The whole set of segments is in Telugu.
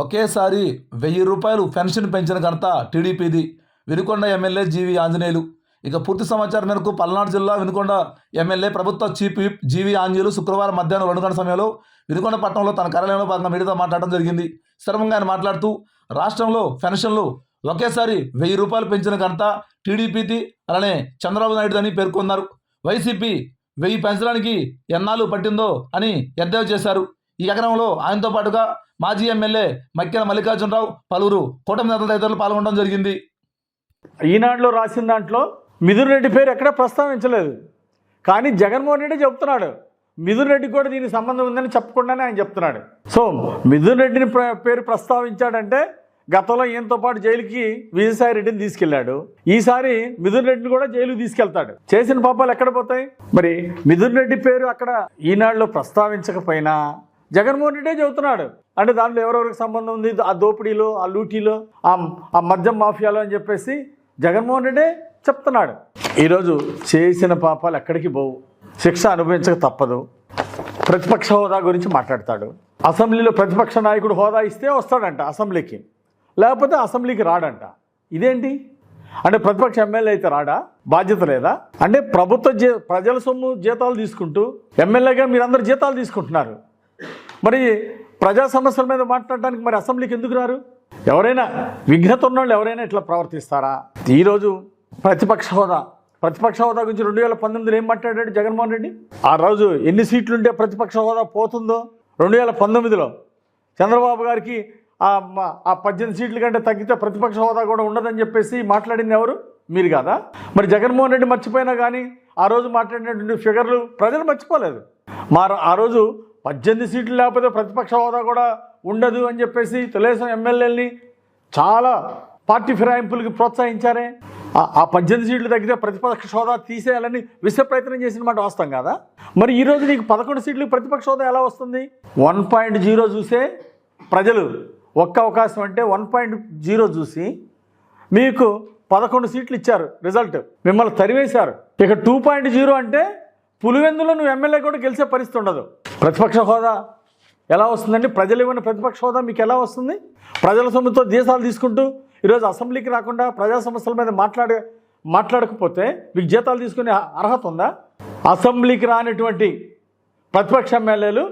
ఒకేసారి వెయ్యి రూపాయలు పెన్షన్ పెంచిన ఘనత టీడీపీది. Vinukonda MLA GV Anjaneyulu. ఇక పూర్తి సమాచారం మేరకు పల్నాడు జిల్లా వినుకొండ ఎమ్మెల్యే ప్రభుత్వ చీఫ్ విప్ జీవి ఆంజనేయులు శుక్రవారం మధ్యాహ్నం రెండు గంటల సమయంలో వినుకొండ పట్టణంలో తన కార్యాలయంలో భాగంగా మీడియాతో మాట్లాడడం జరిగింది. శ్రమంగా ఆయన మాట్లాడుతూ రాష్ట్రంలో పెన్షన్లు ఒకేసారి వెయ్యి రూపాయలు పెంచిన ఘనత టీడీపీది అలానే చంద్రబాబు నాయుడు అని పేర్కొన్నారు. వైసీపీ వెయ్యి పెంచడానికి ఎన్నాళ్ళు పట్టిందో అని ఎద్దేవా చేశారు. ఈ ఎకరంలో ఆయనతో పాటుగా మాజీ ఎమ్మెల్యే మక్కెన మల్లికార్జునరావు పలువురు కూటమి నేతల తదితరులు పాల్గొనడం జరిగింది. ఈనాడులో రాసిన దాంట్లో మిథున్ రెడ్డి పేరు ఎక్కడ ప్రస్తావించలేదు. కానీ జగన్మోహన్ రెడ్డి చెప్తున్నాడు. మిథున్ రెడ్డి కూడా దీనికి సంబంధం ఉందని చెప్పకుండానే ఆయన చెప్తున్నాడు. సో మిథున్ రెడ్డిని పేరు ప్రస్తావించాడంటే గతంలో ఈయనతో పాటు జైలుకి విజయసాయి రెడ్డిని తీసుకెళ్ళాడు ఈసారి మిథున్ రెడ్డిని కూడా జైలుకి తీసుకెళ్తాడు. చేసిన పాపాలు ఎక్కడ పోతాయి? మరి మిథున్ రెడ్డి పేరు అక్కడ ఈనాడులో ప్రస్తావించకపోయినా జగన్మోహన్ రెడ్డే చెబుతున్నాడు. అంటే దాంట్లో ఎవరెవరికి సంబంధం ఉంది? ఆ దోపిడీలో ఆ లూటీలో ఆ మద్యం మాఫియాలో అని చెప్పేసి జగన్మోహన్ రెడ్డే చెప్తున్నాడు. ఈరోజు చేసిన పాపాలు ఎక్కడికి పోవు. శిక్ష అనుభవించక తప్పదు. ప్రతిపక్ష హోదా గురించి మాట్లాడతాడు. అసెంబ్లీలో ప్రతిపక్ష నాయకుడు హోదా ఇస్తే వస్తాడంట అసెంబ్లీకి. లేకపోతే అసెంబ్లీకి రాడంట. ఇదేంటి? అంటే ప్రతిపక్ష ఎమ్మెల్యే అయితే రాడా? బాధ్యత లేదా? అంటే ప్రభుత్వ జీ ప్రజల సొమ్ము జీతాలు తీసుకుంటూ ఎమ్మెల్యేగా మీరందరూ జీతాలు తీసుకుంటున్నారు. మరి ప్రజా సమస్యల మీద మాట్లాడడానికి మరి అసెంబ్లీకి ఎందుకు రారు? ఎవరైనా విఘ్నత ఉన్నోళ్ళు ఎవరైనా ఇట్లా ప్రవర్తిస్తారా? ఈరోజు ప్రతిపక్ష హోదా. ప్రతిపక్ష హోదా గురించి రెండు వేల పంతొమ్మిదిలో ఏం మాట్లాడాడు జగన్మోహన్ రెడ్డి? ఆ రోజు ఎన్ని సీట్లుంటే ప్రతిపక్ష హోదా పోతుందో రెండు వేల పంతొమ్మిదిలో. చంద్రబాబు గారికి ఆ ఆ పద్దెనిమిది సీట్ల కంటే తగ్గితే ప్రతిపక్ష హోదా కూడా ఉండదని చెప్పేసి మాట్లాడింది ఎవరు? మీరు కాదా? మరి జగన్మోహన్ రెడ్డి మర్చిపోయినా కానీ ఆ రోజు మాట్లాడినటువంటి ఫిగర్లు ప్రజలు మర్చిపోలేదు. మా ఆ రోజు పద్దెనిమిది సీట్లు లేకపోతే ప్రతిపక్ష హోదా కూడా ఉండదు అని చెప్పేసి తెలుగుదేశం ఎమ్మెల్యేలని చాలా పార్టీ ఫిరాయింపులకి ప్రోత్సహించారే. ఆ- పద్దెనిమిది సీట్లు తగ్గితే ప్రతిపక్ష హోదా తీసేయాలని విశ్వ ప్రయత్నం చేసిన మాట వాస్తవం కదా? మరి ఈరోజు నీకు పదకొండు సీట్లు ప్రతిపక్ష హోదా ఎలా వస్తుంది? వన్ పాయింట్ జీరో చూసే ప్రజలు ఒక్క అవకాశం అంటే వన్ పాయింట్ జీరో చూసి మీకు పదకొండు సీట్లు ఇచ్చారు. రిజల్ట్ మిమ్మల్ని తరివేశారు. ఇక టూ పాయింట్ జీరో అంటే పులివెందులో నువ్వు ఎమ్మెల్యే కూడా గెలిచే పరిస్థితి ఉండదు. ప్రతిపక్ష హోదా ఎలా వస్తుందండి? ప్రజలు ఇవ్వని ప్రతిపక్ష హోదా మీకు ఎలా వస్తుంది? ప్రజల సొమ్ముతో దేశాలు తీసుకుంటూ ఈరోజు అసెంబ్లీకి రాకుండా ప్రజా సమస్యల మీద మాట్లాడే మాట్లాడకపోతే మీకు జీతాలు తీసుకునే అర్హత ఉందా? అసెంబ్లీకి రానటువంటి ప్రతిపక్ష ఎమ్మెల్యేలు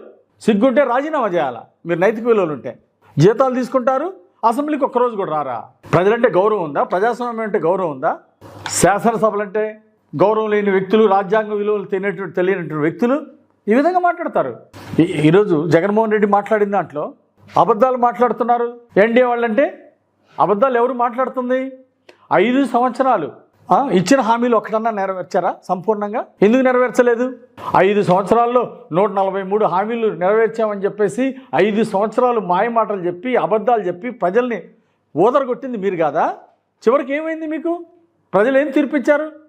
సిగ్గుంటే రాజీనామా చేయాలా? మీరు నైతిక విలువలు ఉంటే. జీతాలు తీసుకుంటారు అసెంబ్లీకి ఒక్కరోజు కూడా రారా? ప్రజలంటే గౌరవం ఉందా? ప్రజాస్వామ్యం అంటే గౌరవం ఉందా? శాసనసభలంటే గౌరవం లేని వ్యక్తులు రాజ్యాంగ విలువలు తెలియనటువంటి తెలియనటువంటి వ్యక్తులు ఈ విధంగా మాట్లాడతారు. ఈ- ఈరోజు జగన్మోహన్ రెడ్డి మాట్లాడిన దాంట్లో అబద్ధాలు మాట్లాడుతున్నారు. ఎన్డీఏ వాళ్ళంటే అబద్ధాలు ఎవరు మాట్లాడుతుంది? ఐదు సంవత్సరాలు. ఇచ్చిన హామీలు ఒకటన్నా నెరవేర్చారా సంపూర్ణంగా? ఎందుకు నెరవేర్చలేదు? ఐదు సంవత్సరాల్లో నూట నలభై మూడు హామీలు నెరవేర్చామని చెప్పేసి ఐదు సంవత్సరాలు మాయ మాటలు చెప్పి అబద్ధాలు చెప్పి ప్రజల్ని ఓదరగొట్టింది మీరు కాదా? చివరికి ఏమైంది మీకు? ప్రజలు ఏం తీర్పిచ్చారు?